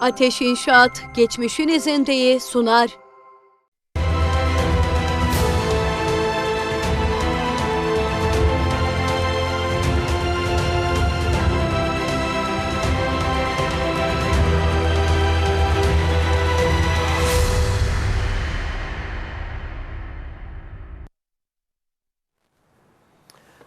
Ateş İnşaat geçmişin izindeyi sunar.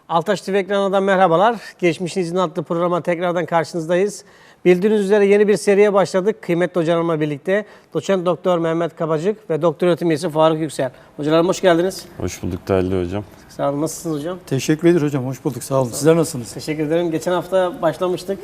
Altaş TV ekranından merhabalar. Geçmişin İzin adlı programa tekrardan karşınızdayız. Bildiğiniz üzere yeni bir seriye başladık. Kıymetli hocalarımla birlikte doçent doktor Mehmet Kabacık ve doktor öğretim üyesi Faruk Yüksel. Hocalarım hoş geldiniz. Hoş bulduk değerli hocam. Sağ olun. Nasılsınız hocam? Teşekkür ederim hocam. Hoş bulduk. Sağ olun. Sizler nasılsınız? Teşekkür ederim. Geçen hafta başlamıştık.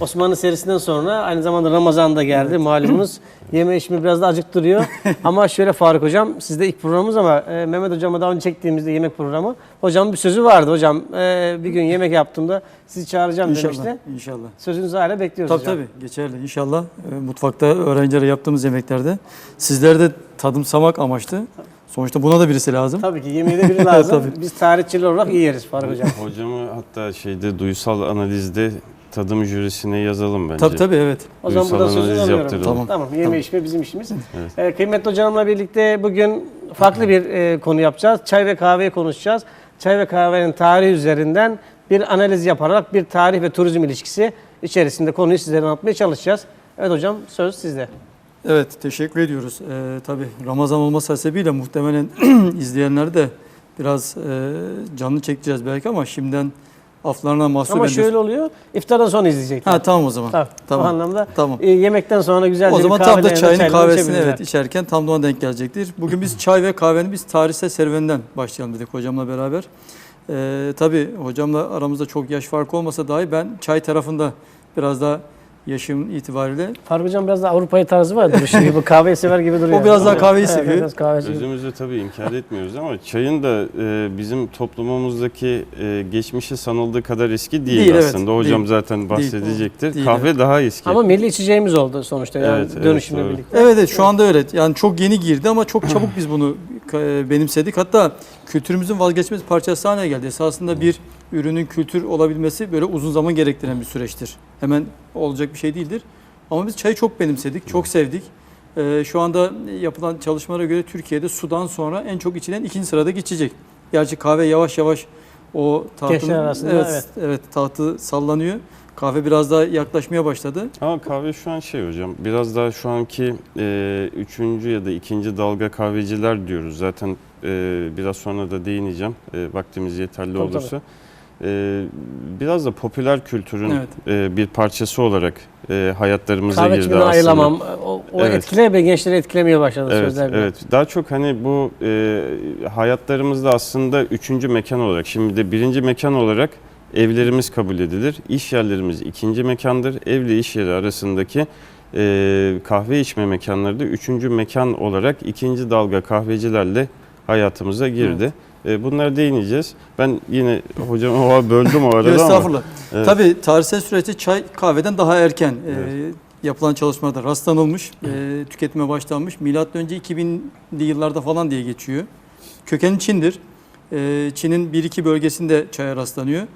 Osmanlı serisinden sonra aynı zamanda Ramazan da geldi malumunuz. Yeme içme biraz da acıktırıyor. ama şöyle Faruk hocam sizde ilk programımız ama e, Mehmet hocama daha önce çektiğimizde yemek programı. Hocam bir sözü vardı hocam. e, bir gün yemek yaptığımda sizi çağıracağım İnşallah. demişti. İnşallah. Sözünüzü hala bekliyoruz Tabii hocam. tabii. Geçerli. İnşallah e, mutfakta öğrencilere yaptığımız yemeklerde sizler de tadımsamak amaçlı. Sonuçta buna da birisi lazım. Tabii ki yemeği de biri lazım. Tabii. Biz tarihçiler olarak iyi yeriz Faruk hocam. Hocamı hatta şeyde duysal analizde tadım jürisine yazalım bence. Tabii tabii evet. O zaman Duysal burada analiz alıyorum. Tamam. Tamam. Yeme Tamam. içme bizim işimiz. Evet. Ee, kıymetli hocamla birlikte bugün farklı bir e, konu yapacağız. Çay ve kahveyi konuşacağız. Çay ve kahvenin tarihi üzerinden bir analiz yaparak bir tarih ve turizm ilişkisi içerisinde konuyu sizlere anlatmaya çalışacağız. Evet hocam söz sizde. Evet teşekkür ediyoruz. Ee, tabii Ramazan olması hasebiyle muhtemelen izleyenler de biraz e, canlı çekeceğiz belki ama şimdiden aflarına mahsup Ama şöyle oluyor. iftardan sonra izleyecekler. Ha tamam o zaman. Tabii, Tamam. O anlamda Tamam. e, yemekten sonra güzelce O zaman bir tam da çayını kahvesini evet içerken tam da ona denk gelecektir. Bugün biz çay ve kahvenin biz tarihsel serüveninden başlayalım dedik hocamla beraber. Ee, tabii hocamla aramızda çok yaş farkı olmasa dahi ben çay tarafında biraz daha yaşım itibariyle Faruk hocam biraz da Avrupa'yı tarzı var duruşu gibi. Kahveyi sever gibi duruyor. O biraz daha Evet, kahveyi evet, seviyor. biraz kahve. Özümüzü tabii inkar etmiyoruz ama çayın da e, bizim toplumumuzdaki e, geçmişi sanıldığı kadar eski değil, Değil, evet, aslında. Hocam değil. zaten bahsedecektir. Değil, Kahve daha eski. Ama milli içeceğimiz oldu sonuçta yani Evet, evet, dönüşümle doğru. birlikte. Evet evet şu anda öyle. Yani çok yeni girdi ama çok çabuk biz bunu e, benimsedik. Hatta kültürümüzün vazgeçmez parçası haline geldi. Esasında bir ürünün kültür olabilmesi böyle uzun zaman gerektiren bir süreçtir. Hemen olacak bir şey değildir. Ama biz çayı çok benimsedik, çok sevdik. E, şu anda yapılan çalışmalara göre Türkiye'de sudan sonra en çok içilen ikinci sıradaki içecek. Gerçi kahve yavaş yavaş o tahtın arasında, evet, evet. evet tahtı sallanıyor. Kahve biraz daha yaklaşmaya başladı. Ama kahve şu an şey hocam biraz daha şu anki e, üçüncü ya da ikinci dalga kahveciler diyoruz. Zaten e, biraz sonra da değineceğim e, vaktimiz yeterli Tabii, olursa. E, biraz da popüler kültürün Evet. e, bir parçası olarak e, hayatlarımıza Kahve girdi aslında. ayrılamam. O, o Evet. etkiler ve gençleri etkilemeye başladı Evet, sözler. bile. evet. Daha çok hani bu e, hayatlarımızda aslında üçüncü mekan olarak, şimdi de birinci mekan olarak evlerimiz kabul edilir. İş yerlerimiz ikinci mekandır. Evle iş yeri arasındaki e, kahve içme mekanları da üçüncü mekan olarak ikinci dalga kahvecilerle hayatımıza girdi. E, bunlara değineceğiz. Ben yine hocam o böldüm o arada ama. Estağfurullah. Evet. Tabii tarihsel süreçte çay kahveden daha erken e, Evet. yapılan çalışmalarda rastlanılmış, e, tüketime başlanmış. Milattan önce 2000'li yıllarda falan diye geçiyor. Kökeni Çin'dir. E, Çin'in bir iki bölgesinde çaya rastlanıyor. E,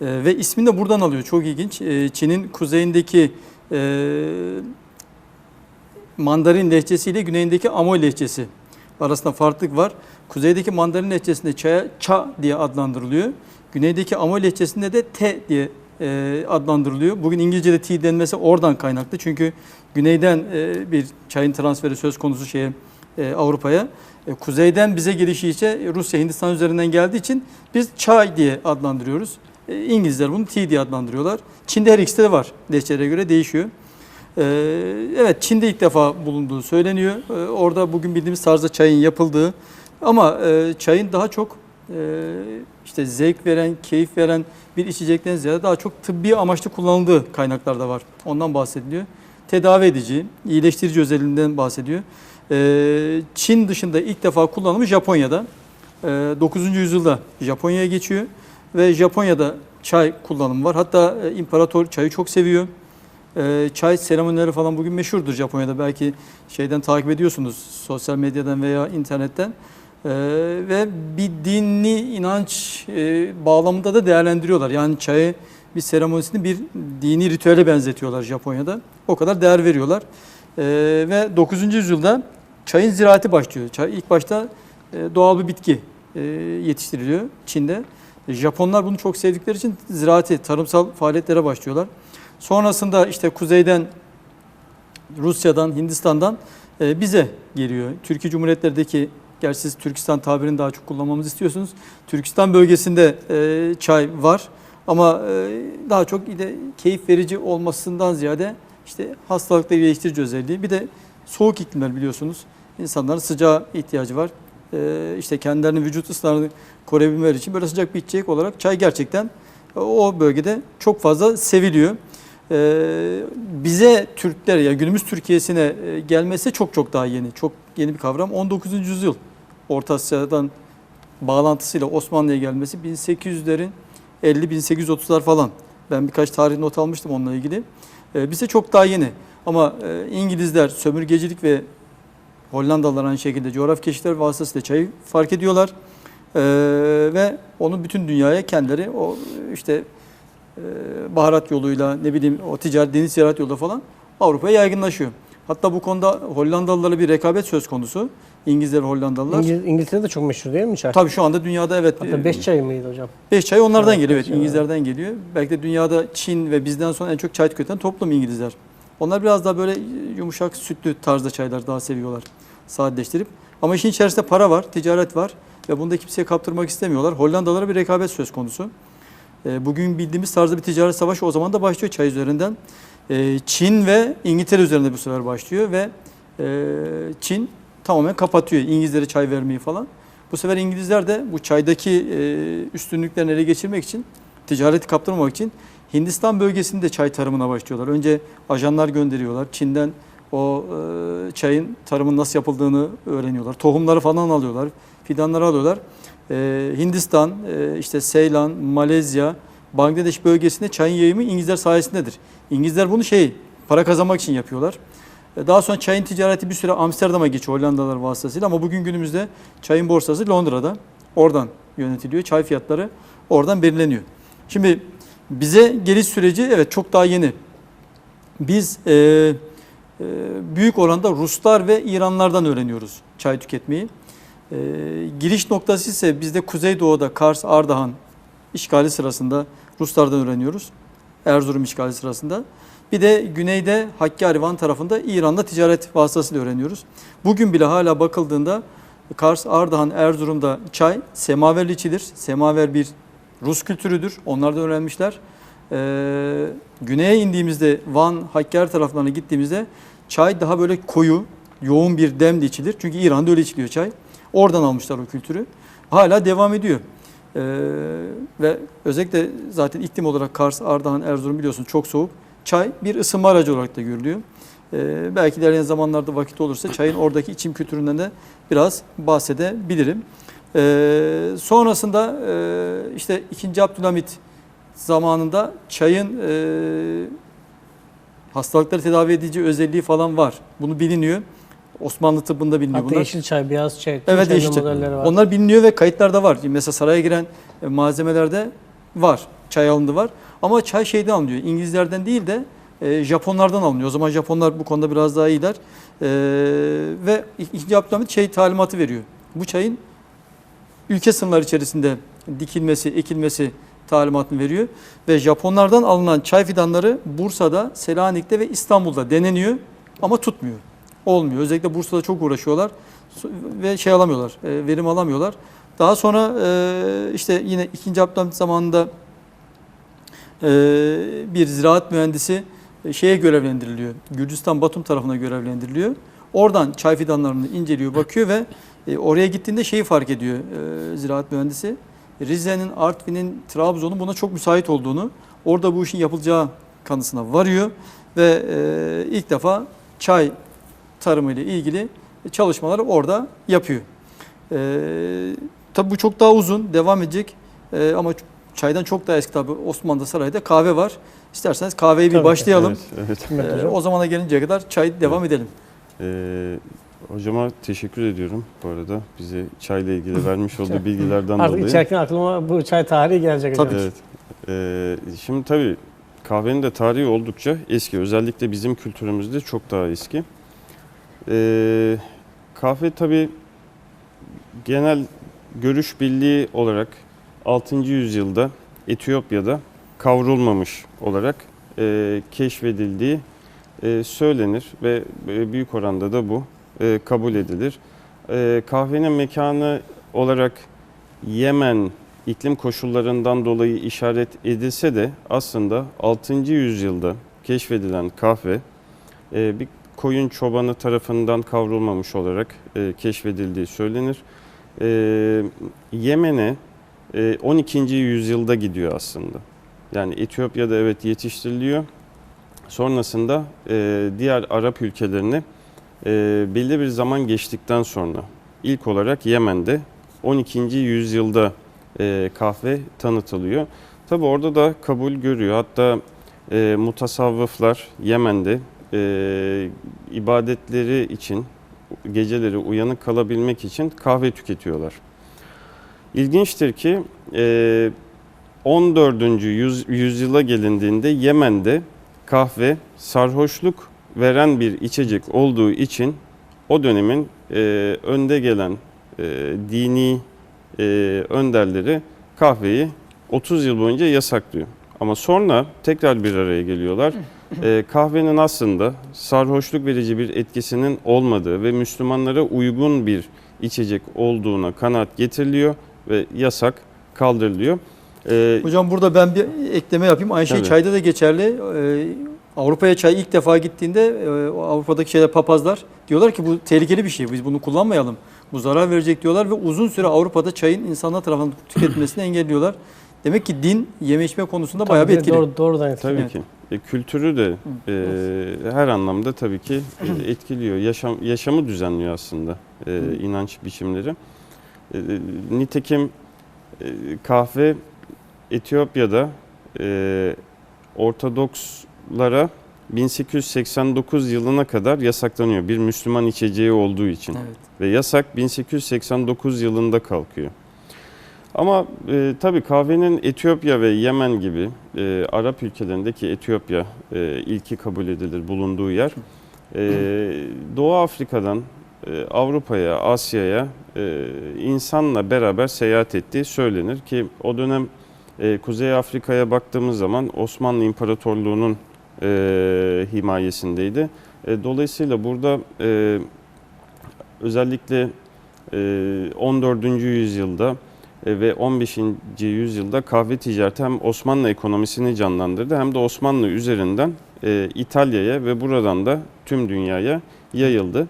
ve ismini de buradan alıyor. Çok ilginç. E, Çin'in kuzeyindeki e, Mandarin lehçesiyle güneyindeki Amoy lehçesi arasında farklılık var. Kuzeydeki Mandarin lehçesinde çaya ça diye adlandırılıyor. Güneydeki Amoy lehçesinde de te diye e, adlandırılıyor. Bugün İngilizce'de tea denmesi oradan kaynaklı. Çünkü güneyden e, bir çayın transferi söz konusu şeye e, Avrupa'ya. E, kuzeyden bize gelişi ise Rusya, Hindistan üzerinden geldiği için biz çay diye adlandırıyoruz. E, İngilizler bunu tea diye adlandırıyorlar. Çin'de her ikisi de var. Lehçelere göre değişiyor. Ee, Evet Çin'de ilk defa bulunduğu söyleniyor. Ee, Orada bugün bildiğimiz tarzda çayın yapıldığı ama e, çayın daha çok e, işte zevk veren, keyif veren bir içecekten ziyade daha çok tıbbi amaçlı kullanıldığı kaynaklarda var. Ondan bahsediliyor. Tedavi edici, iyileştirici özelliğinden bahsediyor. Ee, Çin dışında ilk defa kullanılmış Japonya'da. Ee, 9. yüzyılda Japonya'ya geçiyor ve Japonya'da çay kullanımı var. Hatta e, imparator çayı çok seviyor. Ee, çay seremonileri falan bugün meşhurdur Japonya'da. Belki şeyden takip ediyorsunuz sosyal medyadan veya internetten. Ee, ve bir dini inanç e, bağlamında da değerlendiriyorlar. Yani çayı bir seremonisini bir dini ritüele benzetiyorlar Japonya'da. O kadar değer veriyorlar. Ee, ve 9. yüzyılda çayın ziraati başlıyor. Çay ilk başta e, doğal bir bitki e, yetiştiriliyor Çin'de. E, Japonlar bunu çok sevdikleri için ziraati, tarımsal faaliyetlere başlıyorlar. Sonrasında işte kuzeyden Rusya'dan, Hindistan'dan e, bize geliyor. Türkiye Cumhuriyetlerindeki, gerçi siz Türkistan tabirini daha çok kullanmamızı istiyorsunuz. Türkistan bölgesinde e, çay var ama e, daha çok de keyif verici olmasından ziyade işte hastalıkla iyileştirici özelliği. Bir de soğuk iklimler biliyorsunuz. İnsanların sıcağa ihtiyacı var. E, işte kendilerinin vücut ısılarını koruyabilmeleri için böyle sıcak bir içecek olarak çay gerçekten o bölgede çok fazla seviliyor. Ee, bize Türkler ya günümüz Türkiye'sine e, gelmesi çok çok daha yeni. Çok yeni bir kavram. 19. yüzyıl Orta Asya'dan bağlantısıyla Osmanlı'ya gelmesi 1800'lerin 50-1830'lar falan. Ben birkaç tarih not almıştım onunla ilgili. Ee, bize çok daha yeni. Ama e, İngilizler sömürgecilik ve Hollandalılar aynı şekilde coğrafi keşifler vasıtasıyla çayı fark ediyorlar. Ee, ve onu bütün dünyaya kendileri o işte e, baharat yoluyla ne bileyim o ticaret deniz ticaret yolu falan Avrupa'ya yaygınlaşıyor. Hatta bu konuda Hollandalılarla bir rekabet söz konusu. İngilizler ve Hollandalılar. İngiliz, İngiltere'de çok meşhur değil mi çay? Tabii şu anda dünyada evet Hatta 5 çay mıydı hocam? 5 çay onlardan Evet, geliyor. Evet, İngilizlerden geliyor. Belki de dünyada Çin ve bizden sonra en çok çay tüketen toplum İngilizler. Onlar biraz daha böyle yumuşak sütlü tarzda çaylar daha seviyorlar. Sadeleştirip. Ama işin içerisinde para var, ticaret var ve bunu da kimseye kaptırmak istemiyorlar. Hollandalara bir rekabet söz konusu. E, Bugün bildiğimiz tarzda bir ticaret savaşı o zaman da başlıyor çay üzerinden. E, Çin ve İngiltere üzerinde bu sefer başlıyor ve e, Çin tamamen kapatıyor İngilizlere çay vermeyi falan. Bu sefer İngilizler de bu çaydaki e, üstünlüklerini ele geçirmek için, ticareti kaptırmamak için Hindistan bölgesinde çay tarımına başlıyorlar. Önce ajanlar gönderiyorlar. Çin'den o e, çayın tarımın nasıl yapıldığını öğreniyorlar. Tohumları falan alıyorlar, fidanları alıyorlar. E, Hindistan, e, işte Seylan, Malezya, Bangladeş bölgesinde çayın yayımı İngilizler sayesindedir. İngilizler bunu şey para kazanmak için yapıyorlar. E, Daha sonra çayın ticareti bir süre Amsterdam'a geçiyor Hollandalılar vasıtasıyla ama bugün günümüzde çayın borsası Londra'da. Oradan yönetiliyor. Çay fiyatları oradan belirleniyor. Şimdi bize geliş süreci evet çok daha yeni. Biz e, e, büyük oranda Ruslar ve İranlardan öğreniyoruz çay tüketmeyi. E, giriş noktası ise bizde Kuzeydoğu'da Kars, Ardahan işgali sırasında Ruslardan öğreniyoruz. Erzurum işgali sırasında. Bir de güneyde Hakkari Van tarafında İran'la ticaret vasıtasıyla öğreniyoruz. Bugün bile hala bakıldığında Kars, Ardahan, Erzurum'da çay semaverli içilir. Semaver bir Rus kültürüdür. Onlar da öğrenmişler. Ee, güneye indiğimizde Van, Hakkari taraflarına gittiğimizde çay daha böyle koyu, yoğun bir demle içilir. Çünkü İran'da öyle içiliyor çay. Oradan almışlar o kültürü. Hala devam ediyor. Ee, ve özellikle zaten iklim olarak Kars, Ardahan, Erzurum biliyorsun çok soğuk. Çay bir ısınma aracı olarak da görülüyor. Ee, belki ilerleyen zamanlarda vakit olursa çayın oradaki içim kültüründen de biraz bahsedebilirim. Ee, sonrasında e, işte 2. Abdülhamit zamanında çayın e, hastalıkları tedavi edici özelliği falan var. Bunu biliniyor. Osmanlı tıbbında biliniyor Hatta bunlar. yeşil çay, beyaz çay, tüm Evet işte. modelleri var. Onlar biliniyor ve kayıtlarda var. Mesela saraya giren e, malzemelerde var. Çay alındı var. Ama çay şeyden alınıyor. İngilizlerden değil de e, Japonlardan alınıyor. O zaman Japonlar bu konuda biraz daha iyiler. E, ve ikinci Abdülhamit şey talimatı veriyor. Bu çayın ülke sınırları içerisinde dikilmesi, ekilmesi talimatını veriyor. Ve Japonlardan alınan çay fidanları Bursa'da, Selanik'te ve İstanbul'da deneniyor ama tutmuyor. Olmuyor. Özellikle Bursa'da çok uğraşıyorlar ve şey alamıyorlar, e, verim alamıyorlar. Daha sonra e, işte yine 2. Abdülhamit zamanında e, bir ziraat mühendisi şeye görevlendiriliyor. Gürcistan Batum tarafına görevlendiriliyor. Oradan çay fidanlarını inceliyor, bakıyor ve oraya gittiğinde şeyi fark ediyor ziraat mühendisi. Rize'nin, Artvin'in, Trabzon'un buna çok müsait olduğunu, orada bu işin yapılacağı kanısına varıyor ve ilk defa çay tarımı ile ilgili çalışmaları orada yapıyor. E, tabii bu çok daha uzun, devam edecek E, ama çaydan çok daha eski tabii Osmanlı Sarayı'da kahve var. İsterseniz kahveyi bir Tabii ki. başlayalım. Evet, evet. Evet E, o zamana gelinceye kadar çay devam edelim. Ee, hocama teşekkür ediyorum bu arada. Bize çayla ilgili vermiş olduğu bilgilerden Artık dolayı. içerken aklıma bu çay tarihi gelecek hocam. Tabii. Evet. Ee, şimdi tabii kahvenin de tarihi oldukça eski. Özellikle bizim kültürümüzde çok daha eski. Ee, kahve tabii genel görüş birliği olarak 6. yüzyılda Etiyopya'da kavrulmamış olarak e, keşfedildiği e, söylenir ve e, büyük oranda da bu e, kabul edilir. E, kahvenin mekanı olarak Yemen iklim koşullarından dolayı işaret edilse de aslında 6. yüzyılda keşfedilen kahve e, bir koyun çobanı tarafından kavrulmamış olarak e, keşfedildiği söylenir. E, Yemen'e e, 12. yüzyılda gidiyor aslında. Yani Etiyopya'da evet yetiştiriliyor. Sonrasında e, diğer Arap ülkelerine e, belli bir zaman geçtikten sonra ilk olarak Yemen'de 12. yüzyılda e, kahve tanıtılıyor. Tabi orada da kabul görüyor. Hatta e, mutasavvıflar Yemen'de e, ibadetleri için geceleri uyanık kalabilmek için kahve tüketiyorlar. İlginçtir ki e, 14. Yüz, yüzyıla gelindiğinde Yemen'de kahve sarhoşluk veren bir içecek olduğu için o dönemin e, önde gelen e, dini e, önderleri kahveyi 30 yıl boyunca yasaklıyor. Ama sonra tekrar bir araya geliyorlar. E, kahvenin aslında sarhoşluk verici bir etkisinin olmadığı ve Müslümanlara uygun bir içecek olduğuna kanaat getiriliyor ve yasak kaldırılıyor. E, Hocam burada ben bir ekleme yapayım. Aynı şey Tabii. çayda da geçerli. Ee, Avrupa'ya çay ilk defa gittiğinde e, Avrupa'daki şeyler papazlar diyorlar ki bu tehlikeli bir şey. Biz bunu kullanmayalım. Bu zarar verecek diyorlar ve uzun süre Avrupa'da çayın insanlar tarafından tüketilmesini engelliyorlar. Demek ki din yeme içme konusunda bayağı bir Tabii, etkili. Doğru, doğrudan etkili. Tabii Evet. ki. E, kültürü de e, her anlamda tabii ki e, etkiliyor. Yaşam yaşamı düzenliyor aslında e, inanç biçimleri. E, e, nitekim e, kahve Etiyopya'da e, Ortodokslara 1889 yılına kadar yasaklanıyor. Bir Müslüman içeceği olduğu için. Evet. Ve yasak 1889 yılında kalkıyor. Ama e, tabii kahvenin Etiyopya ve Yemen gibi e, Arap ülkelerindeki Etiyopya e, ilki kabul edilir bulunduğu yer. E, Doğu Afrika'dan e, Avrupa'ya, Asya'ya e, insanla beraber seyahat ettiği söylenir ki o dönem e, Kuzey Afrika'ya baktığımız zaman Osmanlı İmparatorluğu'nun e, himayesindeydi. E, dolayısıyla burada e, özellikle e, 14. yüzyılda ve 15. yüzyılda kahve ticareti hem Osmanlı ekonomisini canlandırdı hem de Osmanlı üzerinden e, İtalya'ya ve buradan da tüm dünyaya yayıldı.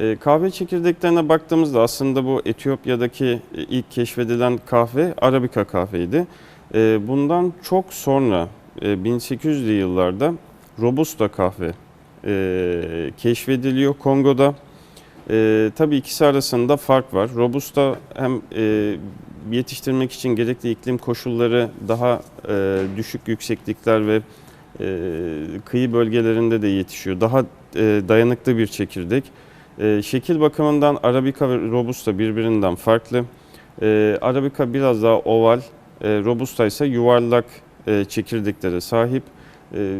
E, kahve çekirdeklerine baktığımızda aslında bu Etiyopya'daki e, ilk keşfedilen kahve Arabika kahveydi. E, bundan çok sonra e, 1800'lü yıllarda Robusta kahve e, keşfediliyor Kongo'da. E, tabii ikisi arasında fark var. Robusta hem e, yetiştirmek için gerekli iklim koşulları daha e, düşük yükseklikler ve e, kıyı bölgelerinde de yetişiyor. Daha e, dayanıklı bir çekirdek. E, şekil bakımından Arabica ve Robusta birbirinden farklı. E, Arabica biraz daha oval, e, Robusta ise yuvarlak e, çekirdeklere sahip. E,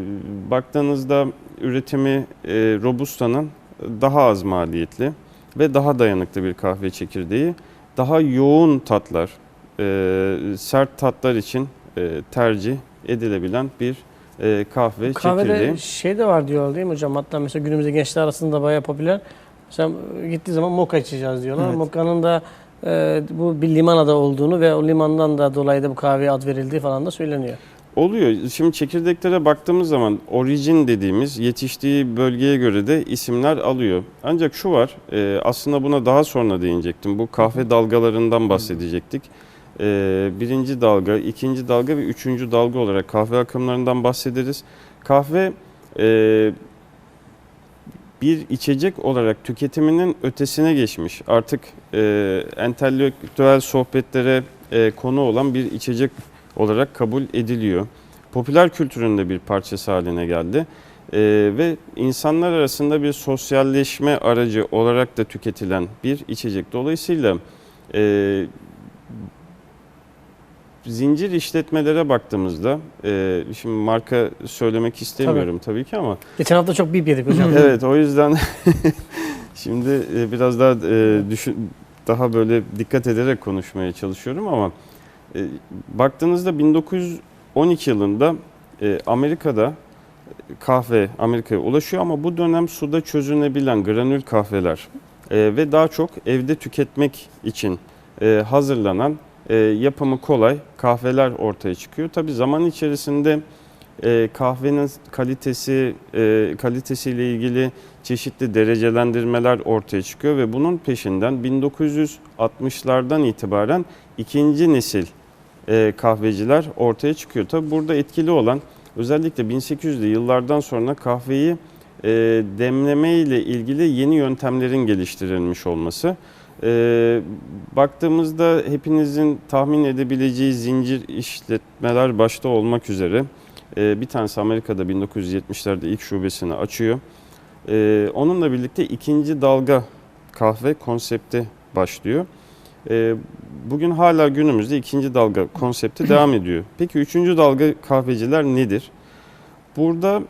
baktığınızda üretimi e, Robusta'nın daha az maliyetli ve daha dayanıklı bir kahve çekirdeği. Daha yoğun tatlar, e, sert tatlar için e, tercih edilebilen bir e, kahve Kahvede çekirdeği. şey de var diyorlar değil mi hocam? Hatta mesela günümüzde gençler arasında bayağı popüler. Mesela gittiği zaman moka içeceğiz diyorlar. Evet. Moka'nın da e, bu bir liman adı olduğunu ve o limandan da dolayı da bu kahveye ad verildiği falan da söyleniyor. Oluyor. Şimdi çekirdeklere baktığımız zaman orijin dediğimiz yetiştiği bölgeye göre de isimler alıyor. Ancak şu var, e, aslında buna daha sonra değinecektim. Bu kahve dalgalarından bahsedecektik. E, birinci dalga, ikinci dalga ve üçüncü dalga olarak kahve akımlarından bahsederiz. Kahve e, bir içecek olarak tüketiminin ötesine geçmiş. Artık e, entelektüel sohbetlere e, konu olan bir içecek olarak kabul ediliyor. Popüler kültürün de bir parçası haline geldi. Ee, ve insanlar arasında bir sosyalleşme aracı olarak da tüketilen bir içecek. Dolayısıyla e, zincir işletmelere baktığımızda, e, şimdi marka söylemek istemiyorum tabii, ki ama Geçen hafta çok bip yedik hocam. evet o yüzden şimdi e, biraz daha e, düşün, daha böyle dikkat ederek konuşmaya çalışıyorum ama e, baktığınızda 1912 yılında e, Amerika'da kahve Amerika'ya ulaşıyor ama bu dönem suda çözünebilen granül kahveler e, ve daha çok evde tüketmek için hazırlanan yapımı kolay kahveler ortaya çıkıyor. Tabi zaman içerisinde kahvenin kalitesi kalitesiyle ilgili çeşitli derecelendirmeler ortaya çıkıyor ve bunun peşinden 1960'lardan itibaren ikinci nesil e, kahveciler ortaya çıkıyor. Tabi burada etkili olan özellikle 1800'lü yıllardan sonra kahveyi e, demleme ile ilgili yeni yöntemlerin geliştirilmiş olması. E, baktığımızda hepinizin tahmin edebileceği zincir işletmeler başta olmak üzere e, bir tanesi Amerika'da 1970'lerde ilk şubesini açıyor. Onunla birlikte ikinci dalga kahve konsepti başlıyor. Bugün hala günümüzde ikinci dalga konsepti devam ediyor. Peki üçüncü dalga kahveciler nedir? Burada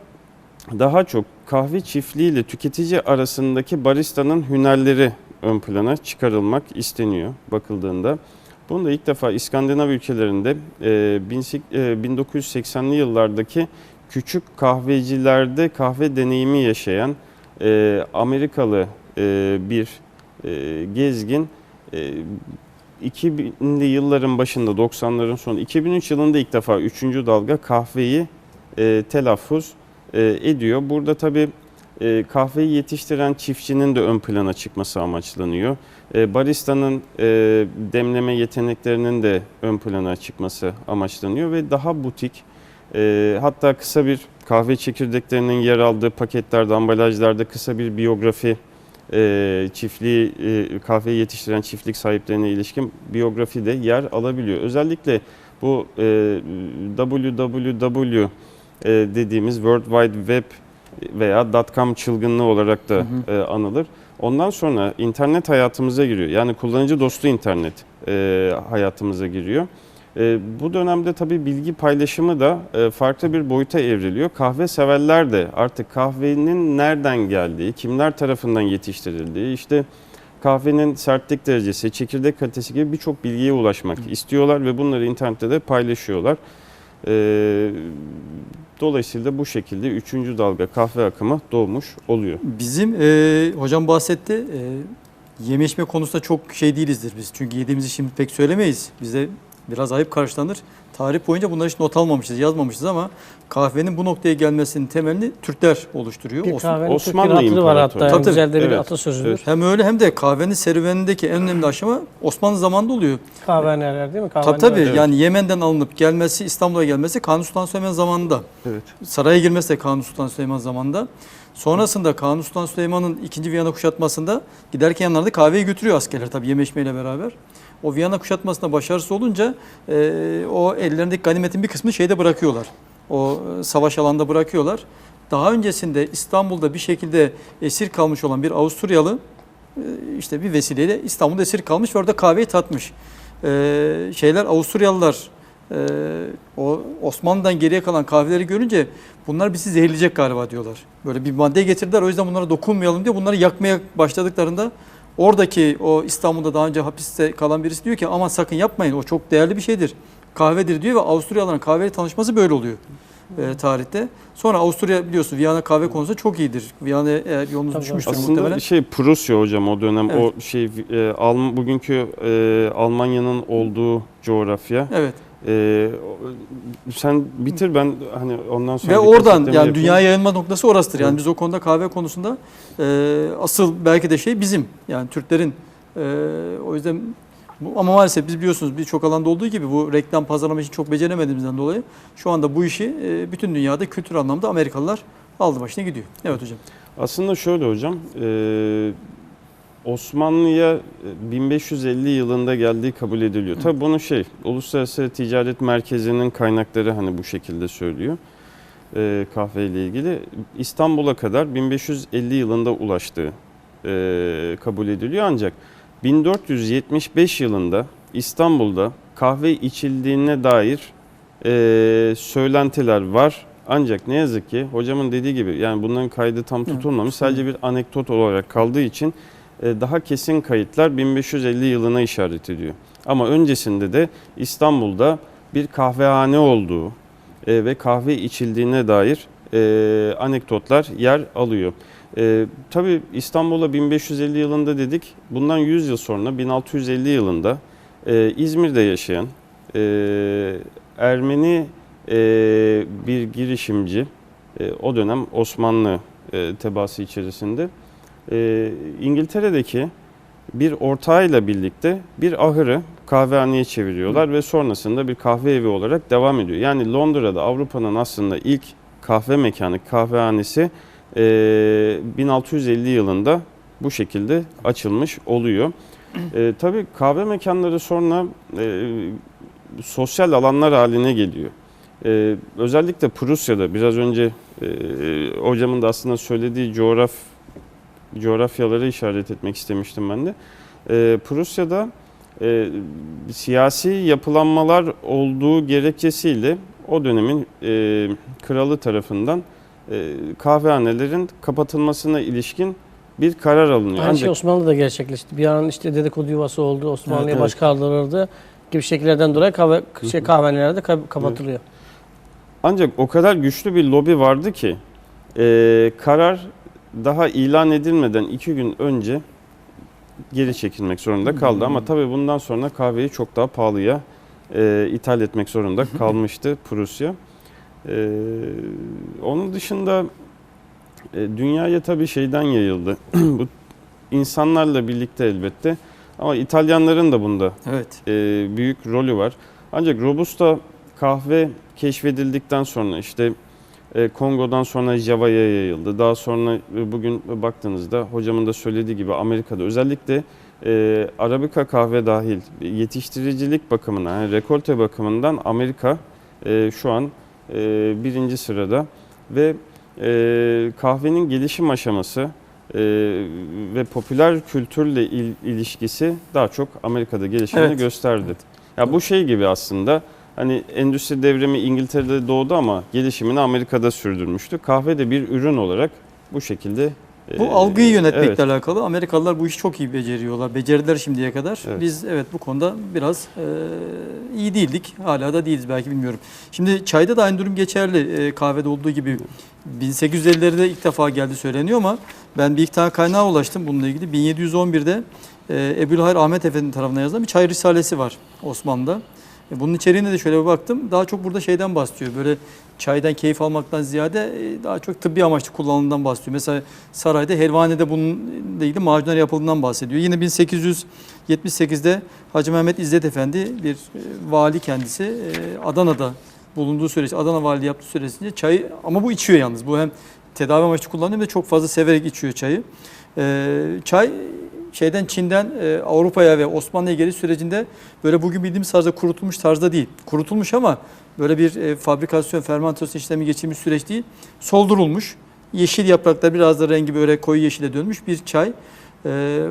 daha çok kahve çiftliği ile tüketici arasındaki baristanın hünerleri ön plana çıkarılmak isteniyor bakıldığında. Bunu da ilk defa İskandinav ülkelerinde e, 1980'li yıllardaki küçük kahvecilerde kahve deneyimi yaşayan e, Amerikalı e, bir e, gezgin e, 2000'li yılların başında 90'ların sonu 2003 yılında ilk defa 3. dalga kahveyi e, telaffuz e, ediyor. Burada tabii e, kahveyi yetiştiren çiftçinin de ön plana çıkması amaçlanıyor. E, baristanın e, demleme yeteneklerinin de ön plana çıkması amaçlanıyor ve daha butik e, hatta kısa bir kahve çekirdeklerinin yer aldığı paketlerde, ambalajlarda kısa bir biyografi e, çiftliği e, kahveyi yetiştiren çiftlik sahiplerine ilişkin biyografi de yer alabiliyor. Özellikle bu e, www e, dediğimiz World Wide Web veya .com çılgınlığı olarak da e, anılır. Ondan sonra internet hayatımıza giriyor. Yani kullanıcı dostu internet e, hayatımıza giriyor. E, bu dönemde tabii bilgi paylaşımı da e, farklı bir boyuta evriliyor. Kahve severler de artık kahvenin nereden geldiği, kimler tarafından yetiştirildiği, işte kahvenin sertlik derecesi, çekirdek kalitesi gibi birçok bilgiye ulaşmak istiyorlar ve bunları internette de paylaşıyorlar. E, dolayısıyla bu şekilde üçüncü dalga kahve akımı doğmuş oluyor. Bizim e, hocam bahsetti. E, yeme içme konusunda çok şey değilizdir biz. Çünkü yediğimizi şimdi pek söylemeyiz. Bize biraz ayıp karşılanır. Tarih boyunca bunları hiç not almamışız, yazmamışız ama kahvenin bu noktaya gelmesinin temelini Türkler oluşturuyor. Bir Osman- Osmanlı Türk bir hatırı var İmparatoru. hatta. Tabii. Güzel de bir Evet, atasözüdür. evet. Hem öyle hem de kahvenin serüvenindeki en önemli aşama Osmanlı zamanında oluyor. Kahvehaneler değil mi? Tabii tabii Evet. yani Yemen'den alınıp gelmesi İstanbul'a gelmesi Kanuni Sultan Süleyman zamanında. Evet. Saraya girmesi de Kanuni Sultan Süleyman zamanında. Sonrasında Kanuni Sultan Süleyman'ın 2. Viyana kuşatmasında giderken yanlarında kahveyi götürüyor askerler tabii yeme içmeyle beraber. O Viyana kuşatmasında başarısız olunca e, o ellerindeki ganimetin bir kısmını şeyde bırakıyorlar. O e, savaş alanında bırakıyorlar. Daha öncesinde İstanbul'da bir şekilde esir kalmış olan bir Avusturyalı e, işte bir vesileyle İstanbul'da esir kalmış ve orada kahveyi tatmış. E, şeyler Avusturyalılar e, o Osmanlı'dan geriye kalan kahveleri görünce bunlar bizi zehirleyecek galiba diyorlar. Böyle bir madde getirdiler o yüzden bunlara dokunmayalım diye bunları yakmaya başladıklarında oradaki o İstanbul'da daha önce hapiste kalan birisi diyor ki aman sakın yapmayın o çok değerli bir şeydir. Kahvedir diyor ve Avusturyalıların kahveyle tanışması böyle oluyor e, tarihte. Sonra Avusturya biliyorsun Viyana kahve konusunda çok iyidir. Viyana eğer yolunuz Tabii, düşmüştür Aslında muhtemelen. şey Prusya hocam o dönem Evet. o şey e, Alm bugünkü e, Almanya'nın olduğu coğrafya. Evet. E, o- sen bitir ben hani ondan sonra Ve oradan yani yapayım. dünya yayılma noktası orasıdır. Yani Evet. biz o konuda kahve konusunda e, asıl belki de şey bizim yani Türklerin e, o yüzden bu, ama maalesef biz biliyorsunuz birçok alanda olduğu gibi bu reklam pazarlama için çok beceremediğimizden dolayı şu anda bu işi e, bütün dünyada kültür anlamda Amerikalılar aldı başına gidiyor. Evet hocam. Aslında şöyle hocam e, Osmanlı'ya e, 1550 yılında geldiği kabul ediliyor. Tabii bunu şey Uluslararası Ticaret Merkezi'nin kaynakları hani bu şekilde söylüyor. E, kahve ile ilgili İstanbul'a kadar 1550 yılında ulaştığı e, kabul ediliyor ancak 1475 yılında İstanbul'da kahve içildiğine dair e, söylentiler var. Ancak ne yazık ki hocamın dediği gibi yani bunların kaydı tam tutulmamış. Sadece bir anekdot olarak kaldığı için e, daha kesin kayıtlar 1550 yılına işaret ediyor. Ama öncesinde de İstanbul'da bir kahvehane olduğu e, ve kahve içildiğine dair e, anekdotlar yer alıyor. E, tabii İstanbul'a 1550 yılında dedik. Bundan 100 yıl sonra 1650 yılında e, İzmir'de yaşayan e, Ermeni e, bir girişimci, e, o dönem Osmanlı e, tebaası içerisinde e, İngiltere'deki bir ortağıyla birlikte bir ahırı kahvehaneye çeviriyorlar ve sonrasında bir kahve evi olarak devam ediyor. Yani Londra'da Avrupa'nın aslında ilk kahve mekanı, kahvehanesi e, 1650 yılında bu şekilde açılmış oluyor. E, tabii kahve mekanları sonra e, sosyal alanlar haline geliyor. E, özellikle Prusya'da biraz önce e, hocamın da aslında söylediği coğraf coğrafyalara işaret etmek istemiştim ben de. E, Prusya'da e, siyasi yapılanmalar olduğu gerekçesiyle o dönemin e, kralı tarafından e, kahvehanelerin kapatılmasına ilişkin bir karar alınıyor. Aynı şey Ancak Osmanlı'da gerçekleşti. Bir an işte dedikodu yuvası oldu. Osmanlı'ya Evet, evet. baş kaldırıldı gibi şekillerden dolayı kahve, şey, kahvehanelerde kap- kapatılıyor. Ancak o kadar güçlü bir lobi vardı ki e, karar daha ilan edilmeden iki gün önce geri çekilmek zorunda kaldı. Ama tabii bundan sonra kahveyi çok daha pahalıya e, ithal etmek zorunda kalmıştı Prusya. E, onun dışında e, dünyaya tabii şeyden yayıldı. Bu insanlarla birlikte elbette. Ama İtalyanların da bunda Evet. e, büyük rolü var. Ancak Robusta kahve keşfedildikten sonra işte Kongo'dan sonra Java'ya yayıldı. Daha sonra e, bugün baktığınızda hocamın da söylediği gibi Amerika'da özellikle e, Arabica kahve dahil yetiştiricilik bakımından, yani rekolte bakımından Amerika e, şu an e, birinci sırada ve e, kahvenin gelişim aşaması e, ve popüler kültürle il- ilişkisi daha çok Amerika'da gelişimini Evet. gösterdi. Ya bu şey gibi aslında hani endüstri devrimi İngiltere'de doğdu ama gelişimini Amerika'da sürdürmüştü. Kahve de bir ürün olarak bu şekilde Bu e, algıyı yönetmekle evet. alakalı. Amerikalılar bu işi çok iyi beceriyorlar. Becerdiler şimdiye kadar. Evet. Biz evet bu konuda biraz e, iyi değildik. Hala da değiliz belki bilmiyorum. Şimdi çayda da aynı durum geçerli. E, kahvede olduğu gibi 1850'lerde ilk defa geldi söyleniyor ama ben bir iki tane kaynağa ulaştım bununla ilgili. 1711'de e, Ebu'l-Hayr Ahmet Efendi tarafından yazılan bir çay risalesi var Osmanlı'da. E, Bunun içeriğine de şöyle bir baktım. Daha çok burada şeyden bahsediyor. Böyle çaydan keyif almaktan ziyade e, daha çok tıbbi amaçlı kullanımından bahsediyor. Mesela sarayda helvanede bununla ilgili macunlar yapıldığından bahsediyor. Yine 1878'de Hacı Mehmet İzzet Efendi bir e, vali kendisi Adana'da bulunduğu süreç, Adana valiliği yaptığı süresince çayı ama bu içiyor yalnız. Bu hem tedavi amaçlı kullanıyor hem de çok fazla severek içiyor çayı. Çay şeyden Çin'den e, Avrupa'ya ve Osmanlı'ya geliş sürecinde böyle bugün bildiğimiz tarzda kurutulmuş tarzda değil. Kurutulmuş ama böyle bir e, fabrikasyon, fermentasyon işlemi geçirmiş süreç değil. Soldurulmuş. Yeşil yaprakta biraz da rengi böyle koyu yeşile dönmüş bir çay. E,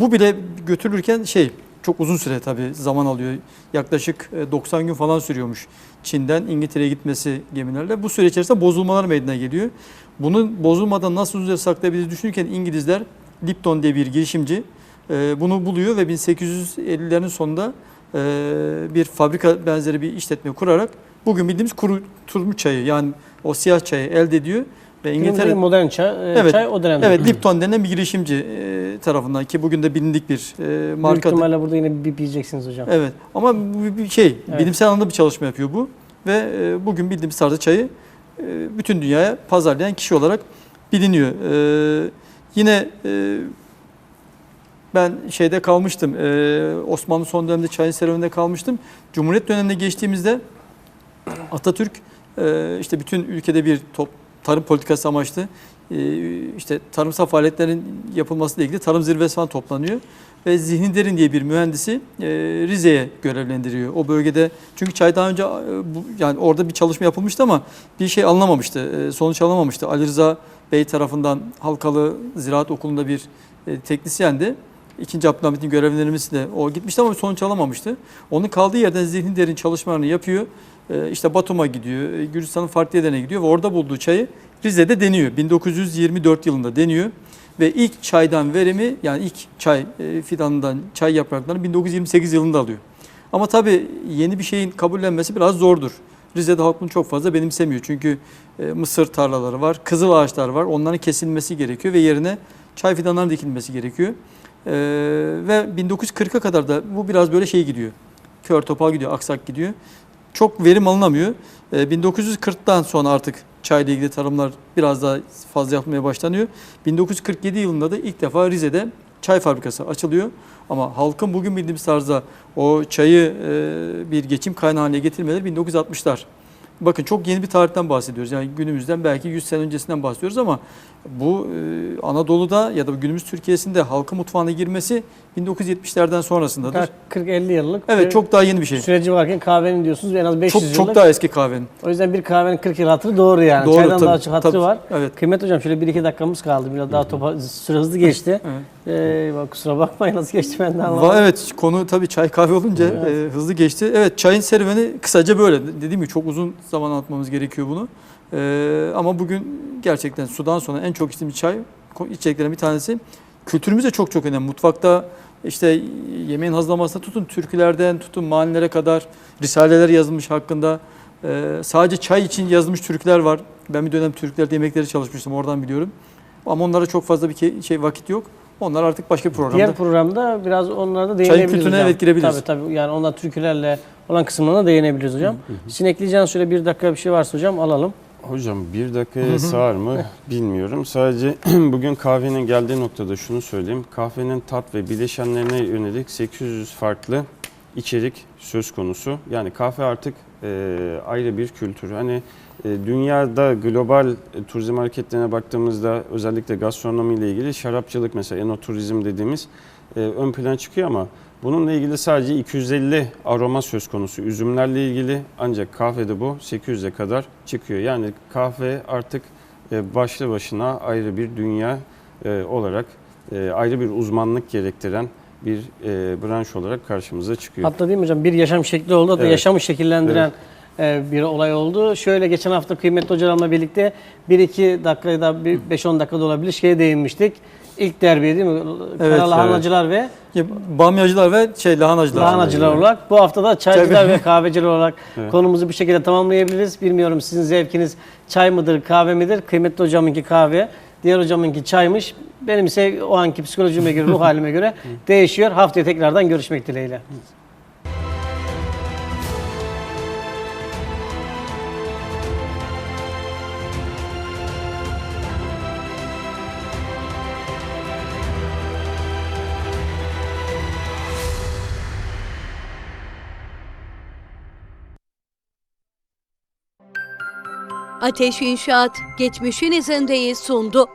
bu bile götürülürken şey çok uzun süre tabii zaman alıyor. Yaklaşık e, 90 gün falan sürüyormuş Çin'den İngiltere'ye gitmesi gemilerle. Bu süre içerisinde bozulmalar meydana geliyor. Bunun bozulmadan nasıl uzun süre saklayabiliriz düşünürken İngilizler Lipton diye bir girişimci e, bunu buluyor ve 1850'lerin sonunda e, bir fabrika benzeri bir işletme kurarak bugün bildiğimiz kurutulmuş çayı yani o siyah çayı elde ediyor ve İngiltere modern çay, e, Evet, çay o dönemde. evet Lipton denen bir girişimci e, tarafından ki bugün de bilindik bir e, Büyük marka. ihtimalle burada yine bir diyeceksiniz hocam. Evet ama bu bir şey Evet. bilimsel anlamda bir çalışma yapıyor bu ve e, bugün bildiğimiz tarzda çayı e, bütün dünyaya pazarlayan kişi olarak biliniyor. E, yine e, ben şeyde kalmıştım. e, Osmanlı son döneminde çayın serüveninde kalmıştım. Cumhuriyet dönemine geçtiğimizde Atatürk e, işte bütün ülkede bir top, tarım politikası amaçlı e, işte tarımsal faaliyetlerin yapılmasıyla ilgili tarım zirvesi falan toplanıyor ve Zihni Derin diye bir mühendisi e, Rize'ye görevlendiriyor. O bölgede çünkü çay daha önce e, bu, yani orada bir çalışma yapılmıştı ama bir şey alınamamıştı. e, sonuç alınamamıştı. Ali Rıza Bey tarafından Halkalı Ziraat Okulu'nda bir e, teknisyendi. İkinci Abdülhamit'in görevlerimiz de o gitmişti ama sonuç alamamıştı. Onun kaldığı yerden zihni derin çalışmalarını yapıyor. Ee, işte Batum'a gidiyor, e, Gürcistan'ın farklı yerlerine gidiyor ve orada bulduğu çayı Rize'de deniyor. 1924 yılında deniyor. Ve ilk çaydan verimi yani ilk çay e, fidanından çay yapraklarını 1928 yılında alıyor. Ama tabii yeni bir şeyin kabullenmesi biraz zordur. Rize'de halk bunu çok fazla benimsemiyor. Çünkü e, mısır tarlaları var, kızıl ağaçlar var. Onların kesilmesi gerekiyor ve yerine çay fidanlarının dikilmesi gerekiyor. E, ve 1940'a kadar da bu biraz böyle şey gidiyor. Kör topal gidiyor, aksak gidiyor. Çok verim alınamıyor. E, 1940'tan sonra artık çayla ilgili tarımlar biraz daha fazla yapmaya başlanıyor. 1947 yılında da ilk defa Rize'de çay fabrikası açılıyor. Ama halkın bugün bildiğimiz tarzda o çayı e, bir geçim kaynağı haline getirmeleri 1960'lar. Bakın çok yeni bir tarihten bahsediyoruz. Yani günümüzden belki 100 sene öncesinden bahsediyoruz ama bu e, Anadolu'da ya da günümüz Türkiye'sinde halkın mutfağına girmesi 1970'lerden sonrasındadır. 40-50 yıllık Evet bir çok daha yeni bir şey. süreci varken kahvenin diyorsunuz en az 500 Çok yıllık. çok daha eski kahvenin. O yüzden bir kahvenin 40 yıl hatırı doğru yani. Doğru, Çaydan tabii, daha çok hatırı tabii. var. Evet. Kıymet hocam şöyle 1-2 dakikamız kaldı. Biraz daha topa, süre hızlı geçti. Ee, bak kusura bakmayın nasıl geçti ben de Va- anlamadım. evet konu tabii çay kahve olunca e, hızlı geçti. Evet çayın serüveni kısaca böyle. Dediğim gibi çok uzun zaman anlatmamız gerekiyor bunu. E, ama bugün gerçekten sudan sonra en çok içtiğimiz çay içeceklerin bir tanesi. Kültürümüz de çok çok önemli. Mutfakta işte yemeğin hazırlamasına tutun türkülerden tutun manilere kadar risaleler yazılmış hakkında. E, sadece çay için yazılmış türküler var. Ben bir dönem Türklerde yemekleri çalışmıştım oradan biliyorum. Ama onlara çok fazla bir şey vakit yok. Onlar artık başka bir programda. Diğer programda biraz onlara da Çayın değinebiliriz kültürüne hocam. evet girebiliriz. Tabii tabii yani onlar türkülerle olan kısmına değinebiliriz hocam. Sizin ekleyeceğiniz şöyle bir dakika bir şey varsa hocam alalım. Hocam bir dakikaya sığar mı bilmiyorum. Sadece bugün kahvenin geldiği noktada şunu söyleyeyim. Kahvenin tat ve bileşenlerine yönelik 800 farklı içerik söz konusu. Yani kahve artık e, ayrı bir kültür. Hani e, dünyada global e, turizm hareketlerine baktığımızda özellikle gastronomi ile ilgili şarapçılık mesela enoturizm dediğimiz e, ön plana çıkıyor ama bununla ilgili sadece 250 aroma söz konusu üzümlerle ilgili ancak kahvede bu 800'e kadar çıkıyor. Yani kahve artık e, başlı başına ayrı bir dünya e, olarak e, ayrı bir uzmanlık gerektiren bir branş olarak karşımıza çıkıyor. Hatta değil mi hocam bir yaşam şekli oldu da Evet. yaşamı şekillendiren e, bir olay oldu. Şöyle geçen hafta kıymetli hocalarımla birlikte 1-2 dakika ya da bir 5-10 dakikada olabilir şeye değinmiştik. İlk derbi değil mi? Evet, Kara lahanacılar ve Ya, Bamyacılar ve şey lahanacılar. lahanacılar olarak. Bu hafta da çaycılar Çay- ve kahveciler olarak konumuzu bu şekilde tamamlayabiliriz. Bilmiyorum sizin zevkiniz çay mıdır, kahve midir? Kıymetli hocamınki kahve, diğer hocamınki çaymış. Benim ise o anki psikolojime göre, ruh halime göre değişiyor. Haftaya tekrardan görüşmek dileğiyle. Ateş İnşaat geçmişin izindeyi sundu.